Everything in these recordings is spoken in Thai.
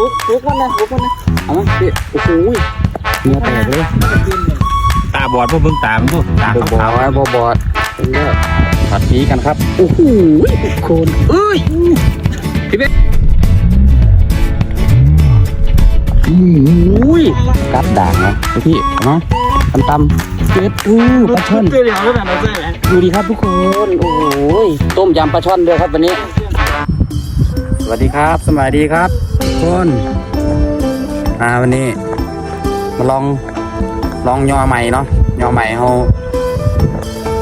ฟุกฟุกมันนะฟุกมันนะเอามาพี่โอ้โหเนื้อแตกเลยตาบอดพวกเบิ่งตามึงพวกตาบอบอขาวดบอบอดเป็นเลือดผัดผีกันครับโอ้โหทุกคนเอ้ยพี่เบ๊อุ้ยกัดด่างนะพี่เอามาตำตำเจ็ดอู้ปลาช่อนเจียวแล้วแบบนี้เลยดูดีครับทุกคน โอ้โหต้มยำปลาช่อนด้วยครับวันนี้ สวัสดีครับ สวัสดีครับ คนอ่าวันนี้มาลองลองยอใหม่เนาะยอใหม่เขา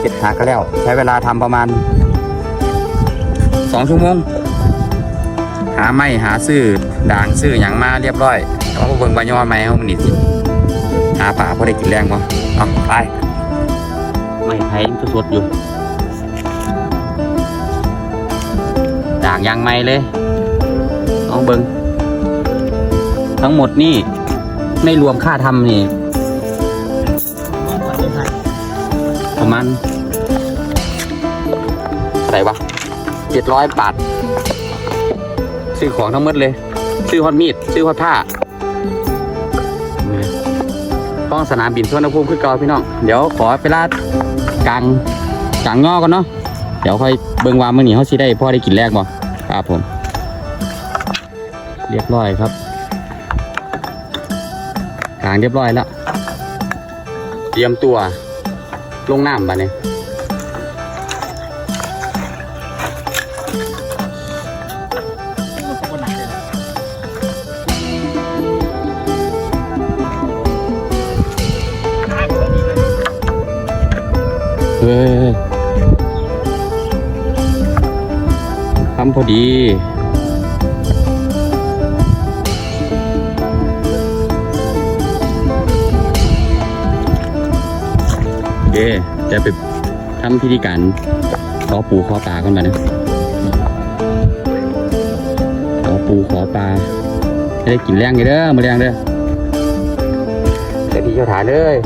เก็บหักกันแล้ว ใช้เวลาทำประมาณสองชั่วโมง หาไม้หาซื้อด่างซื้ออย่างมาเรียบร้อยแต่ว่าเบิ่งบายอใหม่เขามันนี่สิหาป่าพอได้กินแรงบ่เอาไปไม่ไผ่สดๆอยู่ด่างยางไม่เลยลองเบิง ทั้งหมดนี่ไม่รวมค่าทำนี่ประมาณอะไรวะเจ็ดร้อยบาทซื้อของทั้งหมดเลย ซื้อฮอตมีด ซื้อฮอตผ้าต้องสนามบินสุวรรณภูมิคือเก่าพี่น้อง เดี๋ยวขอเวลาดกลางกลางงอกันเนาะ เดี๋ยวค่อยเบิ่งวามื้อนี้เขาสิได้พ่อได้กินแรกบ่ครับผม เรียบร้อยครับางเรียบร้อยแล้ว เตรียมตัว ลงน้ำบัดนี้เฮ้ยทำพอดี โอเคจะไปทำพิธีการขอปูขอปลากันมานะขอปูขอปลาจะได้กินแรงอยู่เด้อมาแรงเด้อเจ้าที่เจ้าฐานเลย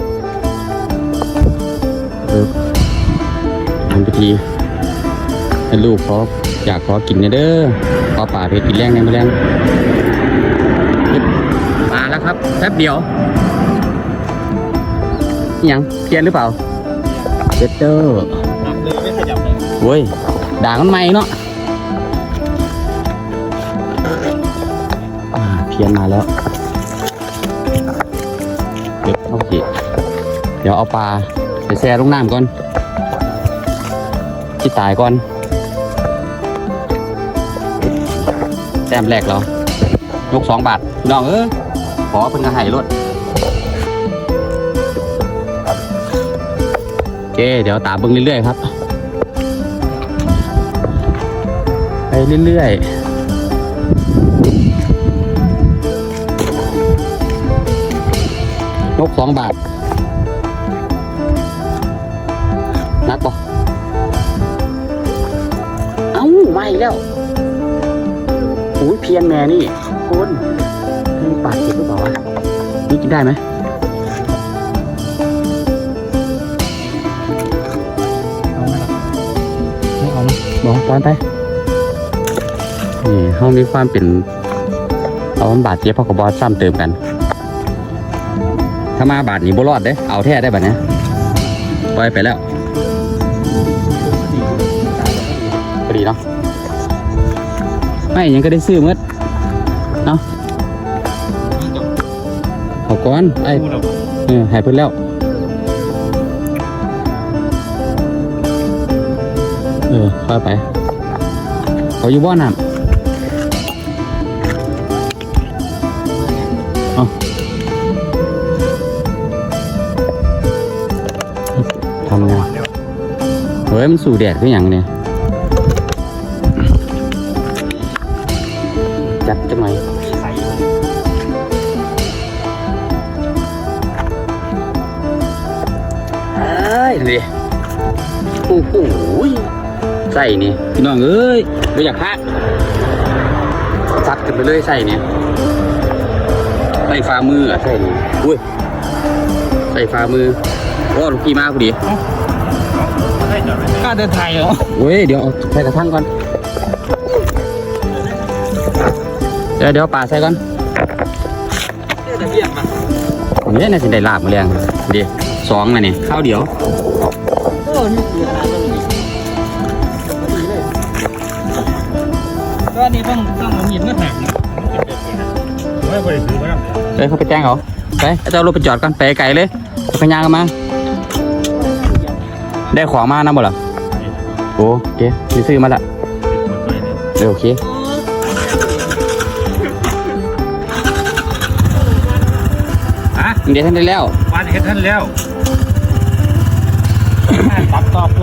เออทำพิธีให้ลูกขออยากขอกินเนี่ยเด้อขอปลาเพชรกินแรงเนี่ยมาแรงมาแล้วครับแป๊บเดียวอิหยังเพี้ยนหรือเปล่า เจเตอร์เลยไม่ขยับเลยเว้ยด่างมันใหม่เนาะอ่าเพียนมาแล้วเก็บโอเคเดี๋ยวเอาปลาไปแช่ลงน้ำก่อนที่ตายก่อนแต้มแรกเรายกสองบาทน้องเออขอเพิ่นกระหายรถ เค เดี๋ยวตามเบิ่งเรื่อยๆครับ ไปเรื่อยๆนกสองบาท นักบ่เอ้าไม่แล้วโอ้ยเพียนแม่นี่คุณมีปากเจ็บหรือเปล่าวะนี่กินได้ไหม มไม่เอานะบอกตอนไปนี่ห้องมีความเป็นเอาบาดเจ็บเพราะกับบอสซ้ำเติมกัน ถ้ามาบาดนี้บ่รอดเด้เอาแท้ได้บัดเนี้ยปล่อยไปแล้วพอดีเนาะไม่ยังก็ได้ซื้อหมืดเนาะเอาก่อนไอ้พูดเราเออหายเพิ่นแล้ว เออค่อยไปเขาอยู่บ่อน้ำเอาทำไงเฮ้ยมันสู่แดดคืออย่างเนี่ยจัดจังไหมใส่เอ้ยนี่โอ้โห ใส่นี่พี่น้องเอ้ยไม่อยากพลาดซัดกันไปเลยใส่เนี่ยใส่ฝ่ามืออะใส่นี่อุ้ยใส่ฝ่ามือโอ้ลูกพี่มาพอดีกล้าเดินไทยเหรอเว้ยเดี๋ยวเอาใส่กระทั่งก่อนเดี๋ยวเดี๋ยวป่าใส่ก่อนตะเกียบมาผมเนี่ยน่าจะได้ลาบมาแรงเดียวสองนะนี่ข้าวเดียว ไม่บริสุทธิ์ไม่ต้องเอ้ยเขาไปแจ้งเขาไปเอาเจ้ารถไปจอดก่อนไปไกลเลยเอาไปย่างกันมา ได้ของมานะบ่ล่ะโอเคไปซื้อมาละเออโอเคฮะเดี๋ยวท่านได้แล้วบ้านเฮ็ดท่านแล้วตัดต่อพ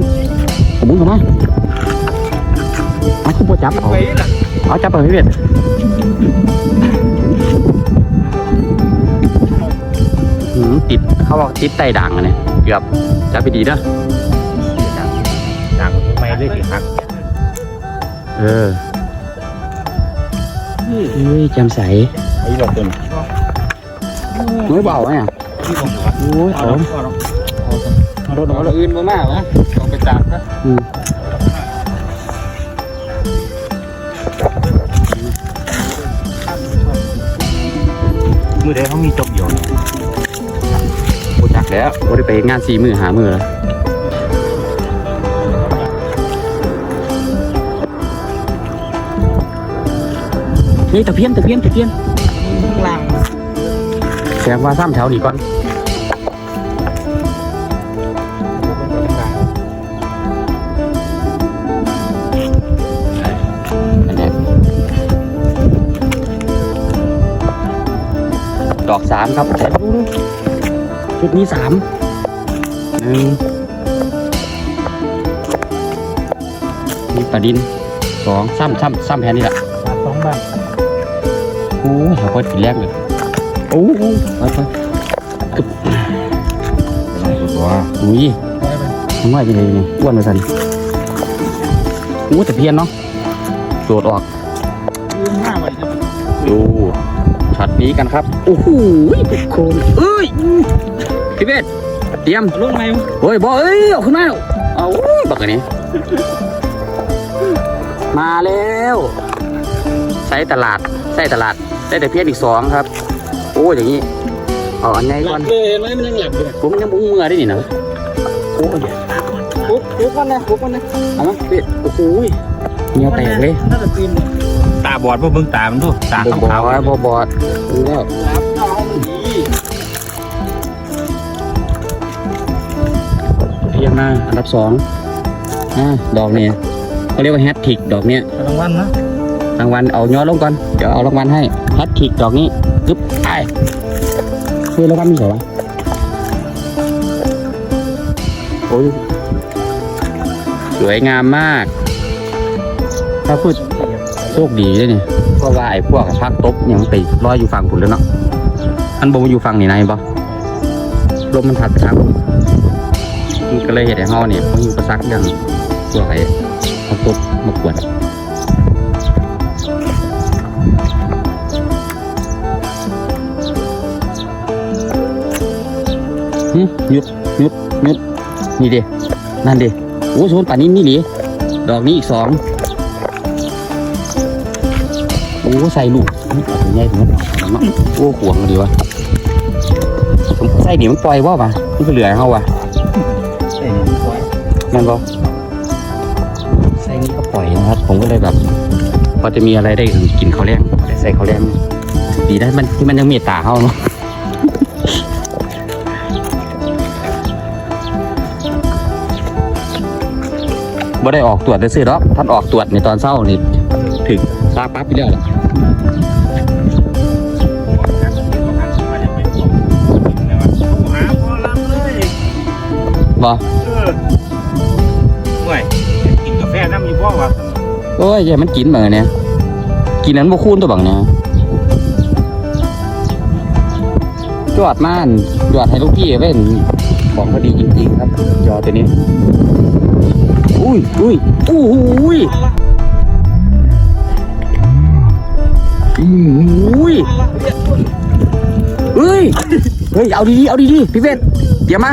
นเอาหมุนเข้ามาเอาขึ้นบนจับเอาไปล่ะเอาจับเอาชีวิตหืมติดเขาบอกติดไตด่างอะเนี่ยเกือบจับไปดีเด้อดังไม่เลยสิครับเออ เฮ้ยแจำใสไอ้ดอกตึงไม่เบาเนี่ยที่ผมครับโอ้ยเอาเอาเอาเอารถเอาอื่นมามากวะต้องไปตากนะอืมมือเดียวเขามีจบอยู่โอ้จักแล้วโอ้ได้ไปงานสี่มือหามือแล้ว นี่ตะเพียนตะเพียนตะเพียนกลางแสดงว่าซ้ำแถวนี้ก่อนอันเนี้ยดอกสามครับใส่ดูดูชุดนี้สามหนึ่งมีปลาดินสองซ้ำซ้ำซ้ำแค่นี้แหละสองบ้าน โอ้ยเขาก็ทีแรกเลยโอ้โหไปไปกึบตัวอุ้ยทำไมจะเลยอ้วนมาสันอู้แต่เพี้ยนเนาะโดดออกดูช็อตนี้กันครับ โอ้โหทุกคนเอ้ยพี่เบสเตรียมลงไหมเฮ้ยบอเอ้ยเอาขึ้นมาแล้วเอาอุ้บักอันนี้มาแล้วใส่ตลาด ใส่ตลาดได้แต่เพี้ยนอีกสองครับ โอ้อย่างนี้เอาอันไหนหก่ลัอนบเลยไหมมันยังหลับอยู่ผมยังบุ้งเมื่อได้นี่นะโอ้ยปุ๊บปุ๊บมันนะปุ๊บมันนะเอามาพี่โอ้โหเหนียวแตกเลยน่าจะตีนตาบอดพวกเบิ่งตามันดูตาบอบขาวอดบอบอดแล้วๆรับเอามันดีเทียมมาอันดับสองอ่าดอกเนี่ยเขาเรียกว่าแฮตทิกดอกเนี้ยรางวัลนะ รางวัลเอาย้อนลงก่อนเดี๋ยวเอารางวัลให้แฮตทิกดอกนี้กึ๊บไปคือรางวัลมีเหรอวะโอ้ยสวยงามมาก ถ้าพูดโชคดีเลยนี่เพราะว่าไอ้พวกพักตบยังไปลอยอยู่ฝั่งผุนแล้วเนาะอันบมาอยู่ฝั่งนี่นายบ่ลมมันพัดไปทางพุ่นมันก็เลยเห็นไอ้เฮาเนี่ยมันอยู่ประซักเรื่องพวไอ้พักตบมากวด หึหยุดหยุดหยุดนี่เดินั่นเดิโอ้โซนป่านนี้นี่ดิดอกนี้อีกสองโอ้ใส่ลูกนี่เอาตัวใหญ่ถึงเนาะโอ้ขวงดีวะใส่เดี๋ยวมันปล่อยว่าปะมันก็เหลือให้เขาวะนั่นก็ใส่นี่ก็ปล่อยนะครับ ผมก็เลยแบบพอจะมีอะไรได้กินเขาวแรงแต่ใส่เขาวแรงดีนะมันที่มันยังเมตตาเขาเนาะ บ่ได้ออกตรวจได้ซื้อหรอกท่านออกตรวจในตอนเช้านี่ถึงซาปั๊บไปแล้วล่ะบ่กินกาแฟน้ำมีพ่อวะโอ้ยอย่ามันกินเหมือนเนี่ยกินนั้นบ่คูนตัวบังเนี่ยจวดม่านจวดให้ลูกพี่เว้นของพอดีจริงๆครับ จอตัวนี้ อุ้ยอุ้ยอู้หูยอุ้ยเฮ้ย เฮ้ย เอาดีๆ เอาดีๆ พี่เวทเดี๋ยวมา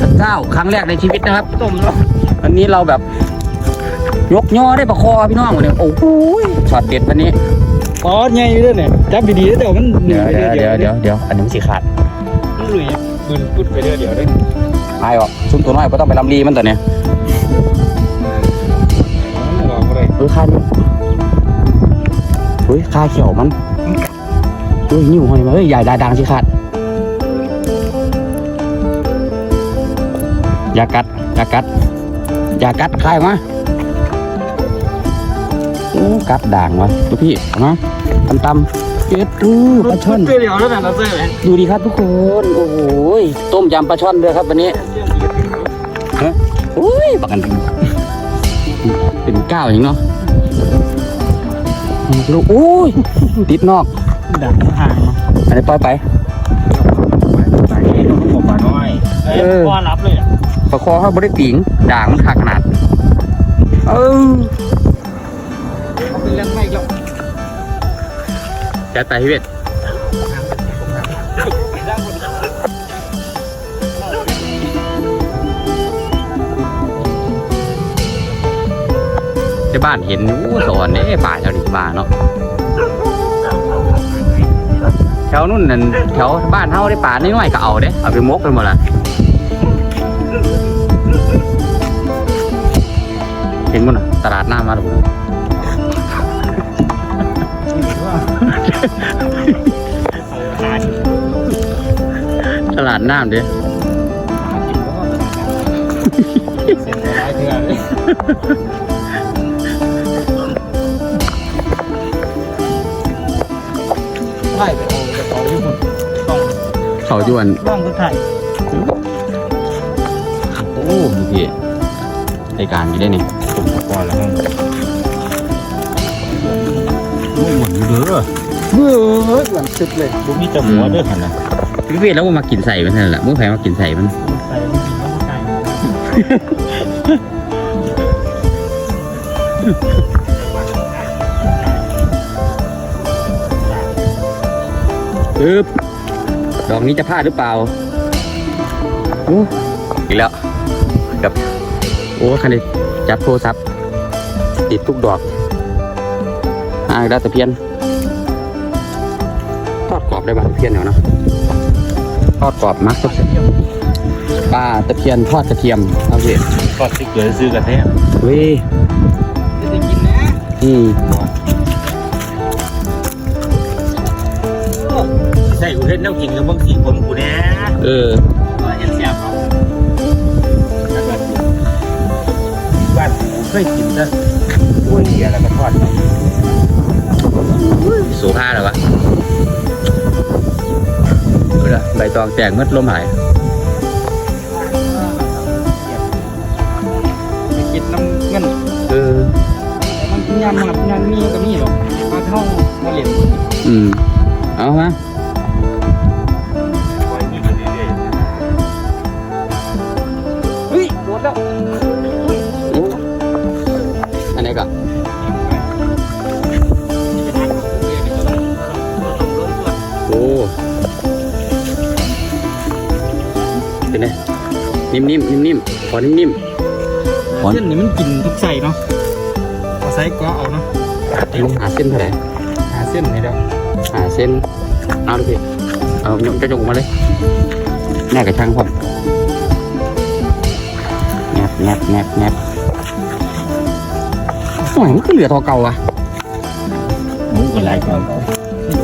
พระเจ้าครั้งแรกในชีวิตนะครับต้มแล้ววันนี้เราแบบ ยกย่อได้ประคอพี่น้องเนี่ยโอ้โหช็อตเด็ดวันนี้อ๋อไงอยู่ด้วยเนี่ยจับดีๆแล้วเดี๋ยวมันหนีเดี๋ยวไปเดี๋ยวเดี๋เดี๋ยยววเดี๋ยวเดี๋ยวอันนี้มันสีขาดมันหลุยปืนพุดไปเรื่อยเดี๋ยวได้หายออกซุ่มตัวน้อยก็ต้องไปลำลีมันตัวเนี้ย ออกอะไรเฮ้ยคานี่เฮ้ยคาเขียวมันเฮ้ยนิ้วหอยมาเฮ้ยใหญ่ดาดังสิขาดอย่ากัดอย่ากัดอย่ากัดคายออกมาโอ้กัดด่างวะดูพี่เอามาตำตำๆเจ็ดรูปลาช่อนเดี๋ยวแล้วนะเราเจอไหมดูดีครับทุกคน โอ้โหยต้มยำปลาช่อนด้วยครับวันนี้ฮะอุ้ยปากกันเป็น เป็นก้าวอย่างเนาะลูกอุ้ยติดนอกดังห่างอันนี้ปล่อยไปใส่ผมมาน้อยเออพอรับเลยอะประคอเขาบริปิงด่างมันขาดขนาด เออเขาเป็นเรื่องไม่หรอกจัดไปพี่เวท ที่บ้านเห็นอู้สอนเด้ป่าแถวนี้ป่าเนาะแถวนู้นนั่นแถวบ้านเฮาได้ป่าน้อยๆก็เอาเด้เอาไปมกกันหมดละเห็นมั้น่ะตลาดหน้ามาหรือเปล่าตลาดน้ำเด้เสร็จแล้วเถื่อน ไล่ไปเอาไปเอาอยู่คนต้องเขาจวนร่องคนไทยโอ้ดูพี่รายการอยู่ได้นี่ผมตะกอนแล้วมั้งโอ้หมดเด้อเฮ้ยเหมือนสุดเลยบุมีแต่หัวด้วยหันนะพี่เวทแล้วว่ามากินใส่มันนั่นแหละมึงแพ้มากินใส่มันใส่ไม่กินแล้วก็ใส่ ปึ๊บดอกนี้จะพลาดหรือเปล่าโอ้อีกแล้วกับโอ้คันนี้จับโทรศัพท์ติดทุกดอกอ่าได้ตะเพียนทอดกรอบได้บ้างตะเพียนเหนียวนะทอดกรอบมักสับปลาตะเพียนทอดกระเทียมเอาสิก็ที่เกิดซื้อกันแท้เว้ยจะได้กินนะอืม ใส่กูเห็นน้ำกินกับบางทีผมกูนะเออเห็นเสียบเขาบ้านผมเคยกินซะตัวเดียวแล้วก็ทอดสูผ้าเหรอวะเออใบตองแตกมืดลมหายไปกินน้ำเงินเออมันกินยำมันยำมีก็มีหรอกมาท่องมาเหรียญอืม เอามาเฮ้ย ดนแล้วโอ้อันนี้ก็โอ้เป็นไงนิ่มๆนิ่มๆขอนิ่มๆขอเส้นนี่มันกินทุกใส่เนาะเอาใส่ก็เอาเนาะลงหาเส้นเท่าไหร่หาเส้นนี่เดียวหาเส้นเอาดูพี่เอายกจะยกออกมาเลยแนบกับช่างผม แนบแนบแนบแนบโอ้ยมันก็เหลือทอเก่าอะหมูก็หลายขึ้น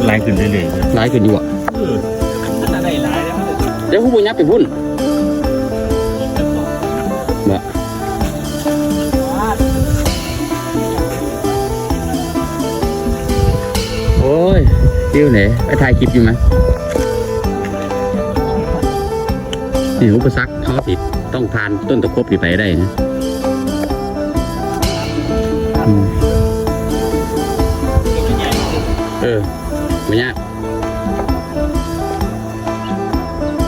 หลายขึ้นเรื่อยร้ายขึ้นอยู่อะๆเออมันอะไรหลายแล้วเดี๋ยวผู้บุญยับไปพุ่นเบะโอ้ยฟิวไหนไปถ่ายคลิปอยู่ไหมนี่อุปสรรคเขาติด ต้องผ่านต้นตะครบที่ไปได้นะอืมเออไม่ยาก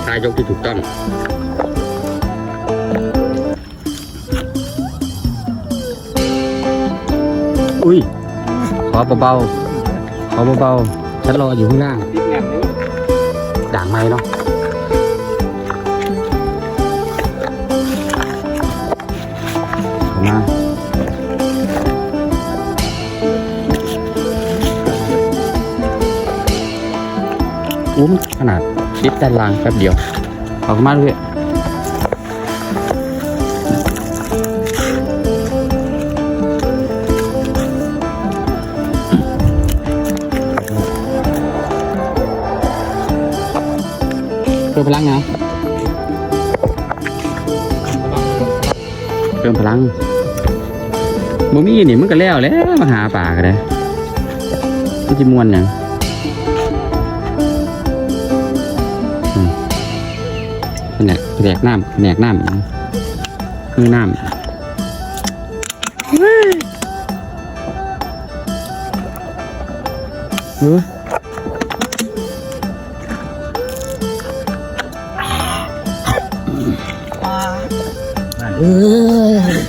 ทายยกที่ถูกต้องอุ้ยขอเบาๆเอเบาๆฉันรออยู่ข้างล่างติดแง่เลยด่างไม้เนาะ อุ้มนขนาดดิฟด้านล่างแป๊บเดียวเอาเข้ามาด้วยเพิ่มพลังนะเพิ่มพลังบ่มีนี่มันก็แล้วแล้วมาหาป่าก็ได้มันจะมวนหยัง แผนกแผนกน้ำแผนกน้ำมือน้ำเฮ้ย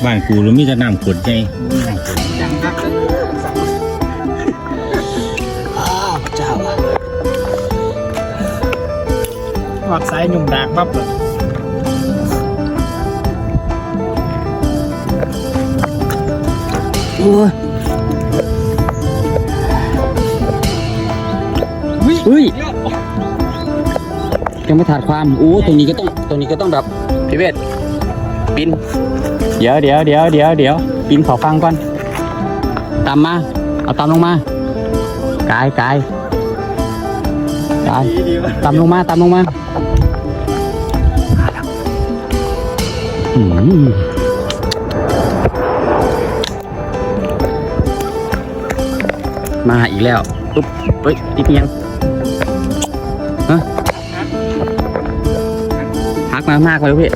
บ้านกูเรามีแต่น้ำขวดใจ หวักสายหนุ่มดากปั๊บเลยโอ้ยวิเฮ้ยยังไม่ขาดความอู้ตรงนี้ก็ต้องตรงนี้ก็ต้องแบบพี่เวทปินเดี๋ยวเดี๋ยวเดี๋ยวเดี๋ยวเดี๋ยวปินขอฟังก่อนตามมา เอาตามลงมากายกายกายดีดีวะตามลงมาตามลงมา มาอีกแล้วปุ๊บเฮ้ยติดเอียงฮะหักมามากเลยพี่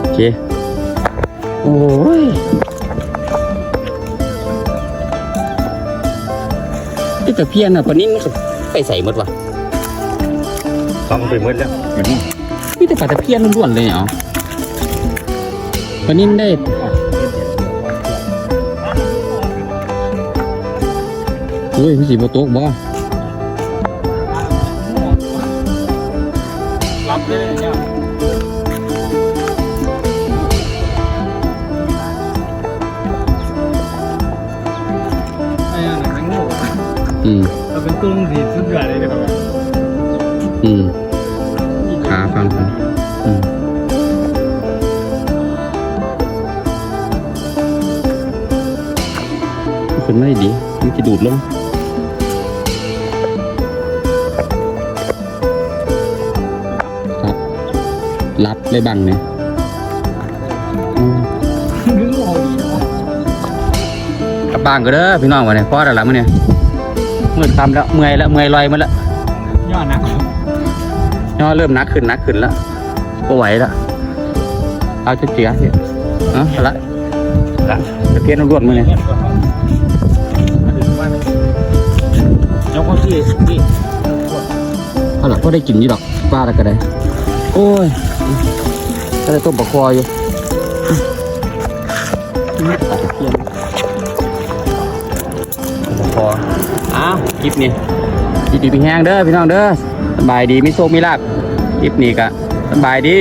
โอเคโอ้ยที่ตะเพียนอะปานนี้มันก็ ไปใส่หมดวะต้องไปหมดแล้วมันนี่มีแต่ปลาตะเพียนล้วนๆเลยเหรอปานนี้ได้โอ้ยพี่สีบโต๊ะบ่รับเลยเนี่ยไอ้นั่นน่ะแม่งโง่อืมเราเป็นตุ้งสี อืมขาฟังฟังอืมคนไม่ดีมันจะดูดลงครับรับเลยบังเนี่ยอืมนึกโง่ดีวะกลับบ้านก็เด้อพี่น้องวันนี้พอแล้วล่ะมื้อนี้มืดค่ำแล้วเมื่อยแล้วเมื่อยลอยมาแล้วยอดนั กย่อเริ่มหนักขึ้นหนักขึ้นแล้วก็ไหวแล้วเอาจะเจียพี่เอะละละตะเพียนรวดมือเนี่ยยกข้อที่ที่เอาละก็ได้กินอยู่ดอกปลาแล้วก็ได้ โอ้ยก็ได้ต้มปลาคออยู่ปลาตะเพียนปลาคออ้าวคลิปนี้คลิปนี้เป็นแห้งเด้อพี่น้องเด้อ สบายดีมิโชคมิลาบคลิปนี้ก็สบายดี